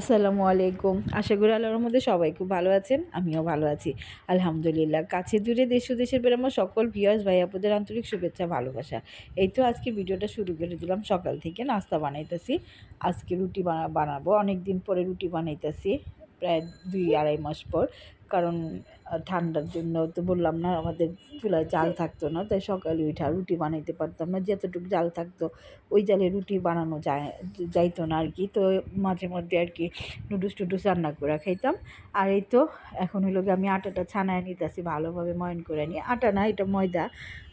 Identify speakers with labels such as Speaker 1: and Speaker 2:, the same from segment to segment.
Speaker 1: আসসালামু আলাইকুম। আশা করি আল্লাহর মধ্যে সবাই খুব ভালো আছেন, আমিও ভালো আছি। আলহামদুলিল্লাহ, কাছে দূরে দেশ ও দেশের বের আমার সকল ভিউয়ার্স ভাই আপুদের আন্তরিক শুভেচ্ছা, ভালোবাসা। এই তো আজকে ভিডিওটা শুরু করে দিলাম, সকাল থেকে নাস্তা বানাইতেছি। আজকে রুটি বানা বানাবো অনেক দিন পরে রুটি বানাইতেছি, প্রায় দুই আড়াই মাস পর। কারণ ঠান্ডার জন্য তো বললাম না, আমাদের চুলায় জাল থাকতো না, তাই সকালে উঠা রুটি বানাইতে পারতাম না। যতটুকু জাল থাকতো, ওই জালে রুটি বানানো যায়, যাইতো না আর কি তো মাঝে মধ্যে আর কি নুডলস টুডলস রান্না করে খাইতাম। আর এই তো এখন হলো আমি আটাটা ছানায় নিতেছি, ভালোভাবে ময়ন করে নিয়ে। আটা না, এটা ময়দা।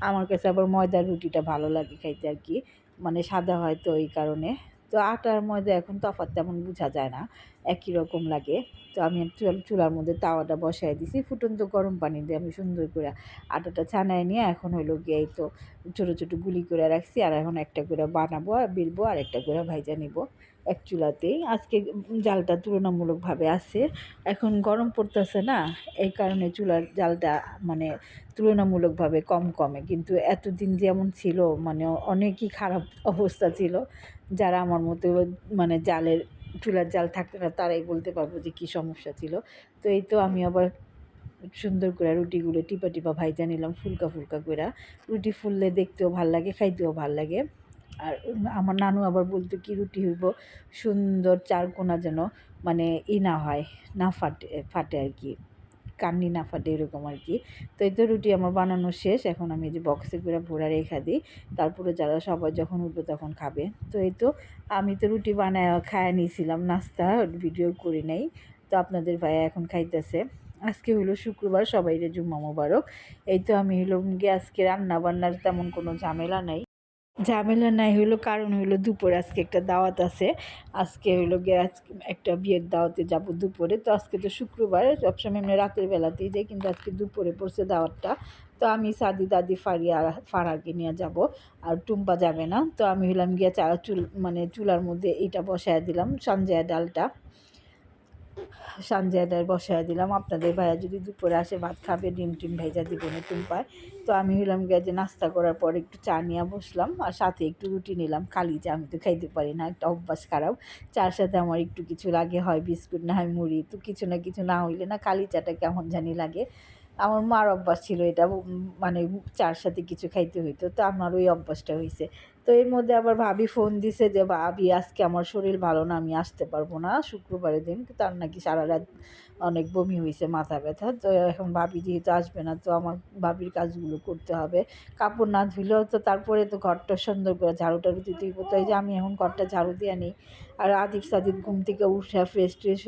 Speaker 1: আমার কাছে আবার ময়দার রুটিটা ভালো লাগে খাইতে আর কি মানে সাদা হয় তো এই কারণে। তো আটার ময়দা এখন তফাৎ তেমন বোঝা যায় না, একই রকম লাগে। তো আমি চুল চুলার মধ্যে তাওয়াটা বসাই দিছি, ফুটন্ত গরম পানি দিয়ে আমি সুন্দর করে আটাটা ছানায় নিয়ে এখন হলো গিয়ে তো ছোটো ছোটো গুলি করে রাখছি, আর এখন একটা করে বানাবো, আর বেলবো, আর একটা করে ভাইজা নিব। এক চুলাতেই। আজকে জালটা তুলনামূলকভাবে আছে। এখন গরম পড়তেছে না, এই কারণে চুলার জালটা মানে তুলনামূলকভাবে কম কমে। কিন্তু এতদিন যেমন ছিল মানে অনেকই খারাপ অবস্থা ছিল। যারা আমার মতো মানে জালের, চুলার জাল থাকতো না, তারাই বলতে পারব যে কী সমস্যা ছিল। তো এই তো আমি আবার সুন্দর করে রুটিগুলো টিপা টিপা ভাইজা নিলাম, ফুলকা ফুলকা করে রুটি ফুললে দেখতেও ভালো লাগে, খাইতেও ভালো লাগে। আর আমার নানু আবার বলতো, কি রুটি হইব? সুন্দর চার কোনা যেন মানে ই না হয়, না ফাটে ফাটে আর কি। কান্নি না ফাটে এরকম আর কি। তো এই তো রুটি আমার বানানো শেষ। এখন আমি যে বক্সে করে ভরা রেখা দিই। তারপরে যারা সবাই যখন উঠবে তখন খাবে। তো এই তো আমি তো রুটি বানায়, খায় নিয়েছিলাম নাস্তা ভিডিও করি নাই। তো আপনাদের ভাইয়া এখন খাইতেছে। আজকে হলো শুক্রবার সবাই রে জুম্মা মোবারক। এই তো আমি হলো গিয়ে আজকে রান্না বান্নার তেমন কোনো ঝামেলা নাই। ঝামেলা নাই, হইল কারণ হইল দুপুরে আজকে একটা দাওয়াত আছে। আজকে হইল গিয়ে আজকে একটা বিয়ের দাওয়াতে যাব দুপুরে। তো আজকে তো শুক্রবার, সবসময় এমনি রাতের বেলাতেই যাই, কিন্তু আজকে দুপুরে পড়ছে দাওয়াতটা। তো আমি সাদি দাদি ফারিয়া ফারাকে নিয়ে যাব, আর টুম্পা যাবে না। তো আমি হইলাম গিয়া চা, চুল মানে চুলার মধ্যে এইটা বসায় দিলাম সঞ্জয়া ডালটা। সানজায়দার বসায় দিলাম। আপনাদের ভাইয়া যদি দুপুরে আসে, ভাত খাবে, ডিম টিম ভেজা দিবেন পায়। তো আমি হইলাম গিয়ে যে নাস্তা করার পর একটু চা নিয়ে বসলাম আর সাথে একটু রুটি নিলাম। খালি চা, আমি তো খাইতে পারি না, একটা অভ্যাস খারাপ। চার সাথে আমার একটু কিছু লাগে, হয় বিস্কুট, না হয় মুড়ি, তো কিছু না কিছু না হইলে না কালি চাটা কেমন জানি লাগে। আমার মার অভ্যাস ছিল এটা মানে চার সাথে কিছু খাইতে হইতো, তো আমার ওই অভ্যাসটা হয়েছে তো এর মধ্যে আবার ভাবি ফোন দিছে যে, ভাবি, আজকে আমার শরীর ভালো না, আমি আসতে পারব না, শুক্রবারের দিন। তার নাকি সারা রাত অনেক বমি হয়েছে মাথা ব্যথা। তো এখন ভাবি যেহেতু আসবে না, তো আমার ভাবির কাজগুলো করতে হবে। কাপড় না ধুলেও তো তারপরে তো ঘরটা সুন্দর করে ঝাড়ু টাড়ু দিতে তো এই যে আমি এখন ঘরটা ঝাড়ু দিয়ে নিই। আর আদিব সাদিব ঘুম থেকে উঠে ফ্রেশ ট্রেশ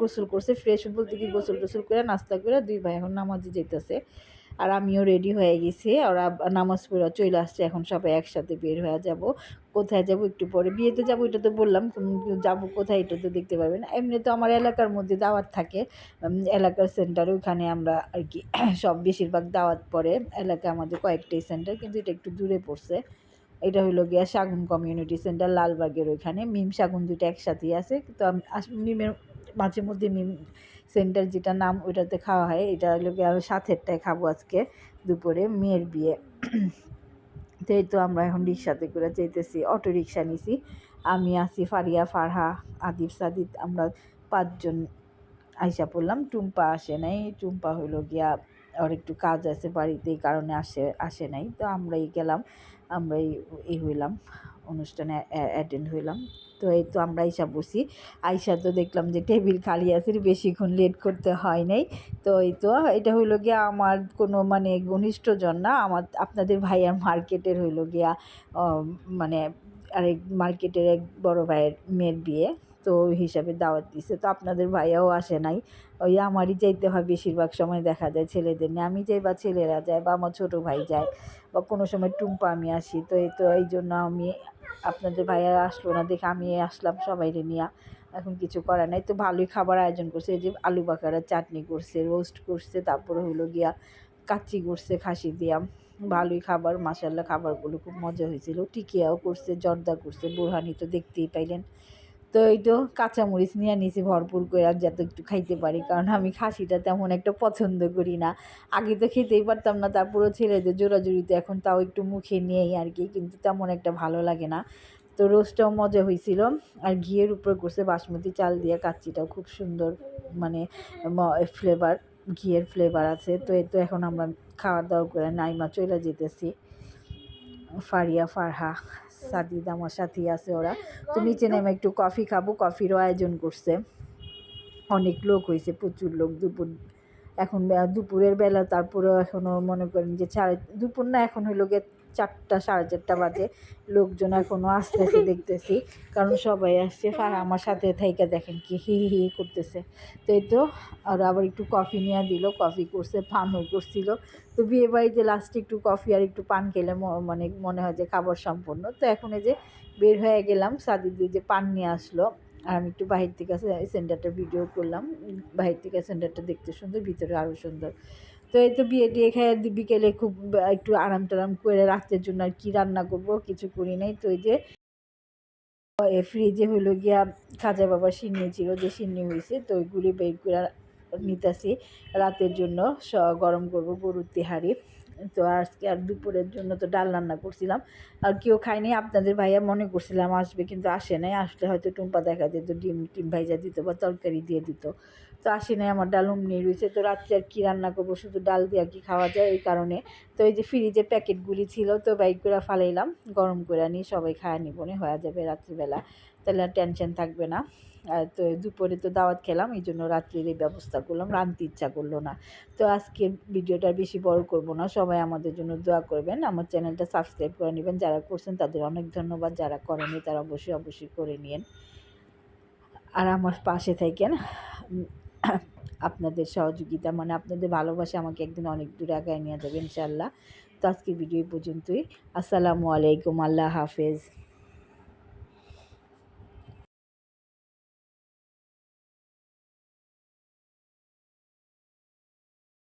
Speaker 1: গোসল করছে। ফ্রেশ বলতে কি গোসল টোসল করে নাস্তা করে দুই ভাই এখন নামাজে যেতেছে আর আমিও রেডি হয়ে গেছি। ওরা নামাজ পড়া চলে আসছে, এখন সবাই একসাথে বের হয়ে যাব। কোথায় যাব একটু পরে? বিয়েতে যাব, এটা তো বললাম যাব কোথায় এটা তো দেখতে পাবেন এমনি তো আমার এলাকার মধ্যে দাওয়াত থাকে। এলাকার সেন্টার ওইখানে আমরা আর কি সব বেশিরভাগ দাওয়াত পড়ে। এলাকা আমাদের কয়েকটাই সেন্টার কিন্তু এটা একটু দূরে পড়ছে। এটা হলো গিয়া শাগুন কমিউনিটি সেন্টার লালবাগের ওইখানে। মিম, শাগুন দুইটা একসাথেই আছে। তো মিমের মাঝে মধ্যে মিম সেন্টার যেটা নাম ওইটাতে খাওয়া হয়, এটা হলো গিয়ে আমি সাথেরটায় খাব আজকে দুপুরে মেয়ের বিয়ে। তো এই তো আমরা এখন রিক্সাতে করে যেতেছি অটো রিক্সা নিছি। আমি আছি ফারিয়া, ফারহা, আদিব সাদিদ আমরা পাঁচজন আইসা পড়লাম। টুম্পা আসে নাই, টুম্পা হইল গিয়া ওর একটু কাজ আছে বাড়িতে এই কারণে আসে আসে নাই। তো আমরাই গেলাম, আমরাই এই হইলাম। অনুষ্ঠানে অ্যাটেন্ড হইলাম। তো এই তো আমরা আইসা বসি। আইসা তো দেখলাম যে টেবিল খালি আছে, বেশিক্ষণ লেট করতে হয় নাই। তো এই তো, এটা হইল গিয়া আমার কোনো মানে ঘনিষ্ঠজন না, আমার, আপনাদের ভাইয়ার মার্কেটের হইল গিয়া মানে আরেক মার্কেটের এক বড় ভাইয়ের মেয়ের বিয়ে। তো হিসাবে দাওয়াত দিছে। তো আপনাদের ভাইয়াও আসে নাই। ওই আমারই যাইতে হয় বেশিরভাগ সময় দেখা যায় ছেলেদের নিয়ে। আমি যাই বা ছেলেরা যায় বা আমার ছোটো ভাই যায় বা কোনো সময় টুম্পা আমি আসি। তো এই তো এই জন্য আমি আপনাদের ভাইয়া আসলো না দেখে আমি আসলাম সবাইরে নিয়ে। এখন কিছু করার নাই। তো ভালোই খাবার আয়োজন করছে। এই যে আলু বাকারা চাটনি করছে, রোস্ট করছে, তারপরে হলো গিয়া কাচ্চি করছে, খাসি দিয়া। ভালোই খাবার মাসাল্লাহ খাবারগুলো খুব মজা হয়েছিল। টিকিয়াও করছে, জর্দা করছে। বোরহানি তো দেখতেই পাইলেন। তো এই তো কাঁচামরিচ নিয়ে নিয়েছি ভরপুর করে আর যাতে একটু খাইতে পারি। কারণ আমি খাসিটা তেমন একটা পছন্দ করি না। আগে তো খেতেই পারতাম না, তারপরেও ছেলেদের জোরাজুরিতে এখন তাও একটু মুখে নিয়েই আর কি, কিন্তু তেমন একটা ভালো লাগে না। তো রোস্টটাও মজা হয়েছিল আর ঘিয়ের উপর করছে বাসমতি চাল দিয়ে কাচ্চিটাও খুব সুন্দর মানে ফ্লেভার ঘিয়ের ফ্লেভার আছে। তো এই তো এখন আমরা খাওয়া দাওয়া করে নাইমা চলে যেতেছি। ফারিয়া, ফারহা, সাদিদ আমার সাথেই আছে ওরা। তো নিচে নেমে একটু কফি খাব, কফিরও আয়োজন করছে। অনেক লোক হয়েছে, প্রচুর লোক। দুপুর, এখন দুপুরের বেলা, তারপরেও এখনও মনে করেন যে ছাড়ে, দুপুর না, এখন হইল গিয়ে চারটা সাড়ে চারটা বাজে। লোকজন এখনও আসতেছে দেখতেছি। কারণ সবাই আসছে আর আমার সাথে থাইকা দেখেন কি হি হি করতেছে। তো এই তো আর আবার একটু কফি নিয়ে দিল কফি করছে পানও করছিল। তো বিয়ে বাড়িতে লাস্টে একটু কফি আর একটু পান খেলে মানে মনে হয় যে খাবার সম্পূর্ণ তো এখন এই যে বের হয়ে গেলাম সাদিদি যে পান নিয়ে আসলো আর আমি একটু বাহির থেকে সেন্টারটা ভিডিও করলাম। বাহির থেকে সেন্টারটা দেখতে সুন্দর ভিতরে আরও সুন্দর। তো এই তো বিয়ে টিয়ে খেয়ে বিকেলে খুব একটু আরাম টারাম করে রাত্রের জন্য আর কি রান্না করব, কিছু করি নাই। তো এই যে ফ্রিজে হইল গিয়া খাজা বাবা সিন্নি ছিল, যে সিন্নি হয়েছে তো ওইগুলি বের করে নিতেছি। রাতের জন্য স- গরম করব গরুর তিহারি। তো আজকে আর দুপুরের জন্য তো ডাল রান্না করছিলাম। আর কেউ খায়নি, আপনাদের ভাইয়া মনে করছিলাম আসবে, কিন্তু আসে নাই। আসলে হয়তো টুম্পা দেখা যেত ডিম টিম ভাইজা দিত বা তরকারি দিয়ে দিত। তো আসে নাই, আমার ডাল অমনি রয়েছে। তো রাত্রে আর কী রান্না করব? শুধু ডাল দিয়ে আর কি খাওয়া যায় এই কারণে। তো এই যে ফ্রিজে প্যাকেটগুলি ছিল, তো বাইক করে ফালাইলাম, গরম করে নিই সবাই খায় নিব নে হয়ে যাবে রাত্রিবেলা। তাহলে আর টেনশন থাকবে না। তো দুপুরে তো দাওয়াত খেলাম, এই জন্য রাত্রির এই ব্যবস্থা করলাম রানতে ইচ্ছা করল না। তো আজকের ভিডিওটা বেশি বড় করব না, সবাই আমাদের জন্য দোয়া করবেন। আমার চ্যানেলটা সাবস্ক্রাইব করে নেবেন, যারা করছেন তাদের অনেক ধন্যবাদ, যারা করেনি তারা অবশ্যই অবশ্যই করে নিন আর আমার পাশে থাকেন আপনাদের সহযোগিতা মানে আপনাদের ভালোবাসা আমাকে একদিন অনেক দূর আগায় নিয়ে যাবে ইনশাল্লাহ তো আজকে ভিডিও পর্যন্তই। আসসালামু আলাইকুম, আল্লাহ হাফেজ।